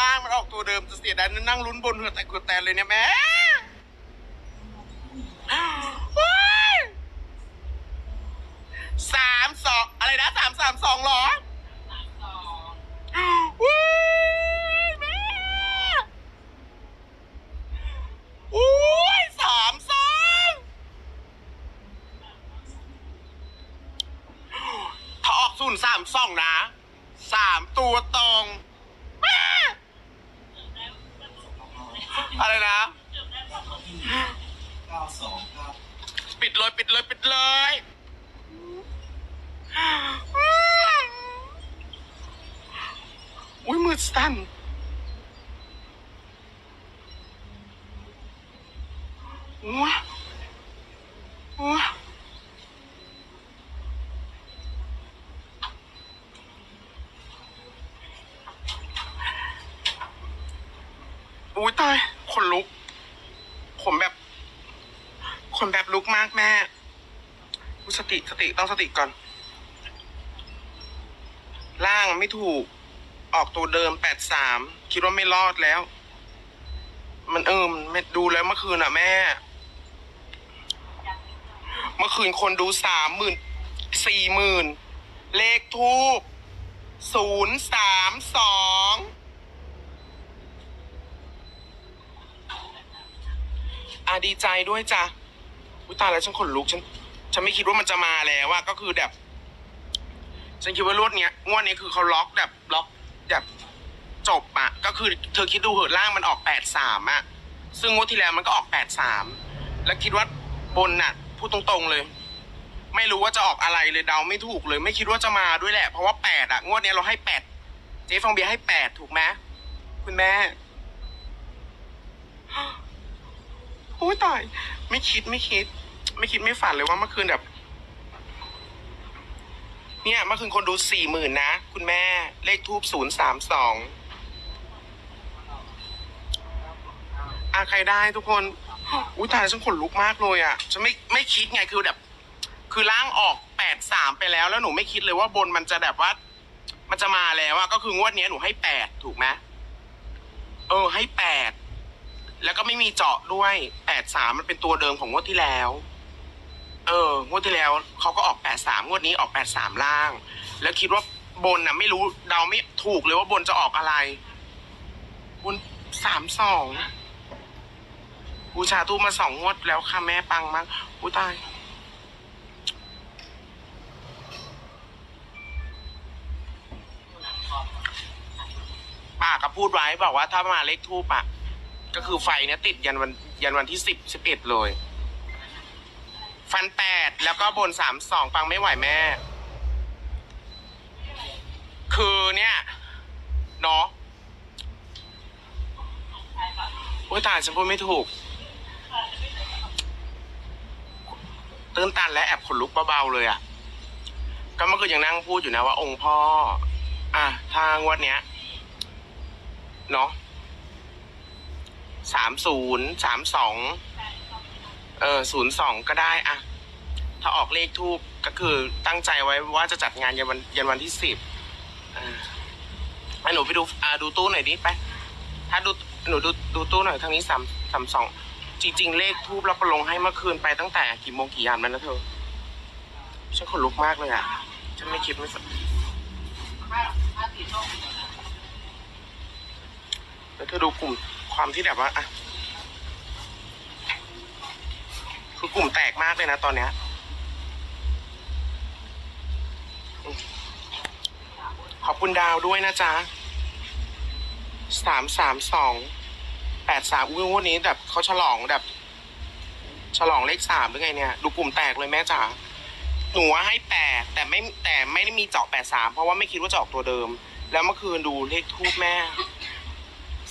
ล่างมันออกตัวเดิมจะเสียดายนั่งลุ้นบนเหือแต่กดแตนเลยเนี่ยแม่สามสองอะไรนะสามสามสองหรอว้ายแม่อุ้ยสามสองถ้าออกศูนย์สามสองนะสามตัวตรงแม่ อะไรนะ เก้าสองครับปิดเลยปิดเลยปิดเลย อุ้ยมือสั่นว้าว้าอุ้ยตาย ขนลุก ผมแบบ คนแบบลุกมากแม่สติสติต้องสติก่อน ล่างไม่ถูก ออกตัวเดิมแปดสามคิดว่าไม่รอดแล้ว มันเอิมไม่ดูแล้วเมื่อคืนอะแม่ เมื่อคืนคนดูสามหมื่นสี่หมื่นเลขทูบศูนย์สามสองาดีใจด้วยจ้ะอุยตายแล้วฉันขนลุกฉัน ฉันไม่คิดว่ามันจะมาแล้วว่าก็คือแบบ ฉันคิดว่ารวดเนี้ยงวดนี้คือเขาล็อกแบบล็อกแบบจบอะก็คือเธอคิดดูเหอะล่างมันออกแปดสามอะซึ่งงวดที่แล้วมันก็ออกแปดสามแล้วคิดว่าบนน่ะพูดตรงๆเลย ไม่รู้ว่าจะออกอะไรเลยเดาไม่ถูกเลย ไม่คิดว่าจะมาด้วยแหละ เพราะว่าแปดอะงวดเนี้ยเราให้แปดเจ๊ฟองเบียร์ให้แปดถูกไหมคุณแม่ อ้ยตาย ไม่คิดไม่คิด ไม่คิดไม่ฝันเลยว่าเมื่อคืนแบบ เนี่ยเมื่อคืนคนดูสี่หมื่นนะ คุณแม่เลขทูบศูนย์สามสองอาใครได้ทุกคน อุ้ยตายฉันขนลุกมากเลยอะฉันไม่ไม่คิดไงคือแบบ คือล่างออกแปดสามไปแล้วแล้วหนูไม่คิดเลยว่าบนมันจะแบบว่า มันจะมาแล้วอะก็คืองวดเนี้ยหนูให้แปดถูกไหมเออให้แปด แล้วก็ไม่มีเจาะด้วยแปดสามมันเป็นตัวเดิมของงวดที่แล้ว เอองวดที่แล้วเขาก็ออกแปดสามงวดนี้ออกแปดสามล่าง แล้วคิดว่าบนน่ะ ไม่รู้เดาไม่ถูกเลยว่าบนจะออกอะไรบนสามสองบูชาทูปมาสองงวดแล้วค่ะแม่ปังมากอุ้ยตายป้าก็พูดไว้บอกว่าถ้ามาเลขทูปอะ ก็คือไฟเนี้ยติดยันวันยันวันที่สิบสิบเอ็ดเลย ฟันแปดแล้วก็บนสามสองฟังไม่ไหวแม่ คือเนี่ยเนาะโอ้ยตายฉันพูดไม่ถูก ตื้นตันและแอบขนลุกเบาๆเลยอะ่ะ ก็เมื่อคืนยังนั่งพูดอยู่นะว่าองค์พ่อ อะทางวันเนี้ย เนาะ สามศูนย์สามสองเออศูนย์สองก็ได้อะถ้าออกเลขทูบก็คือตั้งใจไว้ว่าจะจัดงานยันวันยันวันที่สิบอ่าให้หนูไปดูอ่าดูตู้หน่อยดิไป ถ้าดูหนูดูดูตู้หน่อยทางนี้สามสามสองจริง ๆ เลขทูบเราก็ลงให้เมื่อคืนไปตั้งแต่กี่โมงกี่ยามแล้วนะเธอฉันขนลุกมากเลยอะฉันไม่คิดไม่ฝันแล้วเธอดูกลุ่ม ความที่แบบว่าอะคือกลุ่มแตกมากเลยนะตอนเนี้ยขอบคุณดาวด้วยนะจ๊ะสามสามสองแปดสามอุ้ยวันนี้แบบเขาฉลองแบบ ฉลองเลขสามหรือไงเนี่ย ดูกลุ่มแตกเลยแม่จ๋าหนูว่าให้แปดแต่ไม่แต่ไม่ได้มีเจาะแปดสามเพราะว่าไม่คิดว่าจะออกตัวเดิม แล้วเมื่อคืนดูเลขทูบแม่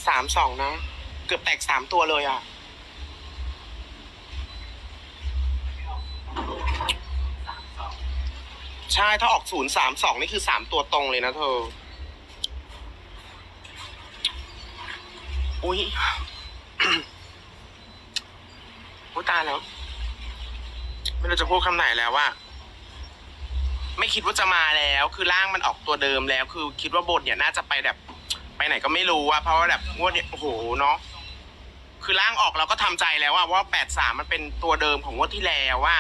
สามสองนะ เกือบแตกสามตัวเลยอะ ใช่ถ้าออกศูนย์สามสองนี่คือสามตัวตรงเลยนะเธอ อุ้ยอุ้ยตายแล้ว ไม่รู้จะพูดคำไหนแล้วว่าไม่คิดว่าจะมาแล้ว คือร่างมันออกตัวเดิมแล้ว คือคิดว่าบทเนี่ยน่าจะไปแบบ ไปไหนก็ไม่รู้อะเพราะว่าแบบงวดเนี้ยโอ้โหเนาะคือร่างออกเราก็ทำใจแล้วอะว่าแปดสามมันเป็นตัวเดิมของงวดที่แล้วว่า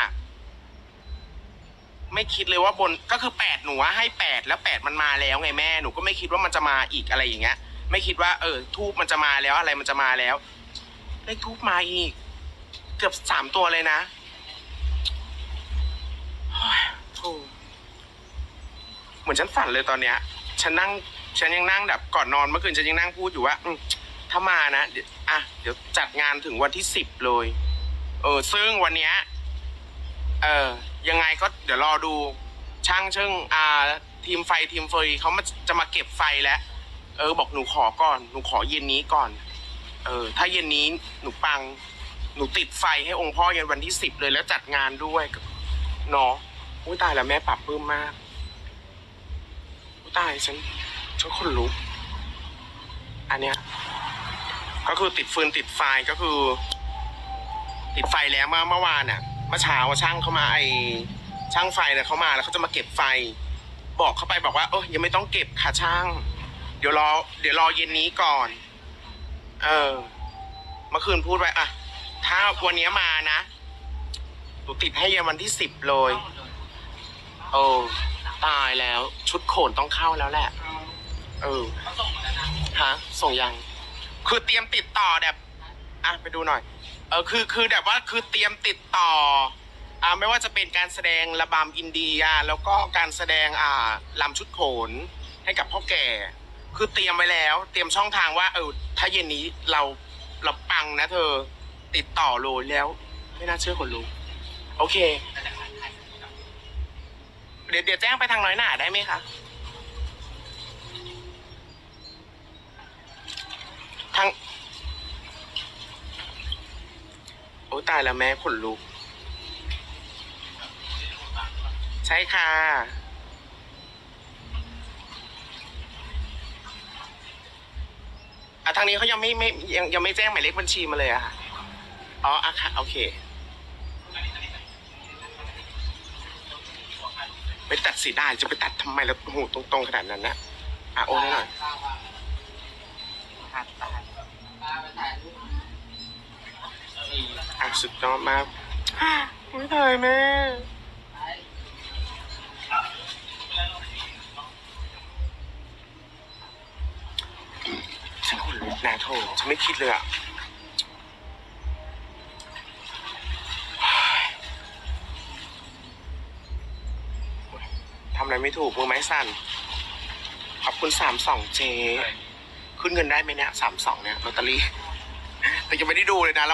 ไม่คิดเลยว่าบนก็คือแปดหนูว่าให้แปดแล้วแปดมันมาแล้วไงแม่หนูก็ไม่คิดว่ามันจะมาอีกอะไรอย่างเงี้ย ไม่คิดว่าเออทูบมันจะมาแล้วอะไรมันจะมาแล้วเลขทูบมาอีก เกือบสามตัวเลยนะโอ้ยโธ่เหมือนฉันฝันเลยตอนเนี้ย ฉันนั่ง ฉันยังนั่งแบบก่อนนอนเมื่อคืนฉันยังนั่งพูดอยู่ว่าถ้ามานะเดี๋ยวอะเดี๋ยวจัดงานถึงวันที่สิบเลย เออ ซึ่งวันเนี้ยเออยังไงก็เดี๋ยวรอดูช่างเชิงอ่าทีมไฟทีมเฟยเขามาจะมาเก็บไฟแล้ว เออ บอกหนูขอก่อน หนูขอเย็นนี้ก่อน เออ ถ้าเย็นนี้หนูปัง หนูติดไฟให้องค์พ่อเย็นวันที่สิบเลยแล้วจัดงานด้วยเนาะอุ้ยตายแล้วแม่ปรับปลื้มมากอุ้ยตายฉัน ฉันคนลุก อันเนี้ย ก็คือติดฟืนติดไฟก็คือ ติดไฟแล้วเมื่อเมื่อวานอะเมื่อเช้าช่างเขามาไอช่างไฟเนี่ยเขามาแล้วเขาจะมาเก็บไฟ บอกเขาไปบอกว่าเออยังไม่ต้องเก็บค่ะช่าง เดี๋ยวรอ เดี๋ยวรอเย็นนี้ก่อน เออเมื่อคืนพูดไว้อะถ้าวันนี้มานะหนูติดให้เย็นวันที่สิบเลย โอ้ตายแล้ว ชุดโขนต้องเข้าแล้วแหละ เออฮะส่งยัง คือเตรียมติดต่อแบบอะไปดูหน่อย เออคือคือแบบว่าคือเตรียมติดต่อ อ่าไม่ว่าจะเป็นการแสดงระบำอินเดียแล้วก็การแสดงอ่าลำชุดโขนให้กับพ่อแก่ คือเตรียมไว้แล้ว เตรียมช่องทางว่า เออถ้าเย็นนี้เราเราปังนะเธอติดต่อโลแล้ว ไม่น่าเชื่อคนรู้โอเค เดี๋ยวเดี๋ยวแจ้งไปทางน้อยหนาได้ไหมคะ ทางโอ้ตายแล้วแม่ขนลุก ใช่ค่ะ อะทางนี้เขายังไม่ไม่ยังยังไม่แจ้งหมายเลขบัญชีมาเลยอะค่ะ อ๋ออะค่ะ โอเคไปตัดสีได้จะไปตัดทำไมแล้วโอ้โหตรงๆขนาดนั้นนะ อะโอนให้หน่อย อะสุดยอดมากไม่ตายแม่ฉันขนลุกนะโถฉันไม่คิดเลยอะทำอะไรไม่ถูกมือไม้สั่น ขอบคุณสามสองเจ ขึ้นเงินได้ไหมเนี่ยสามสองเนี่ยลอตเตอรี่ แต่ยังไม่ได้ดูเลยนะ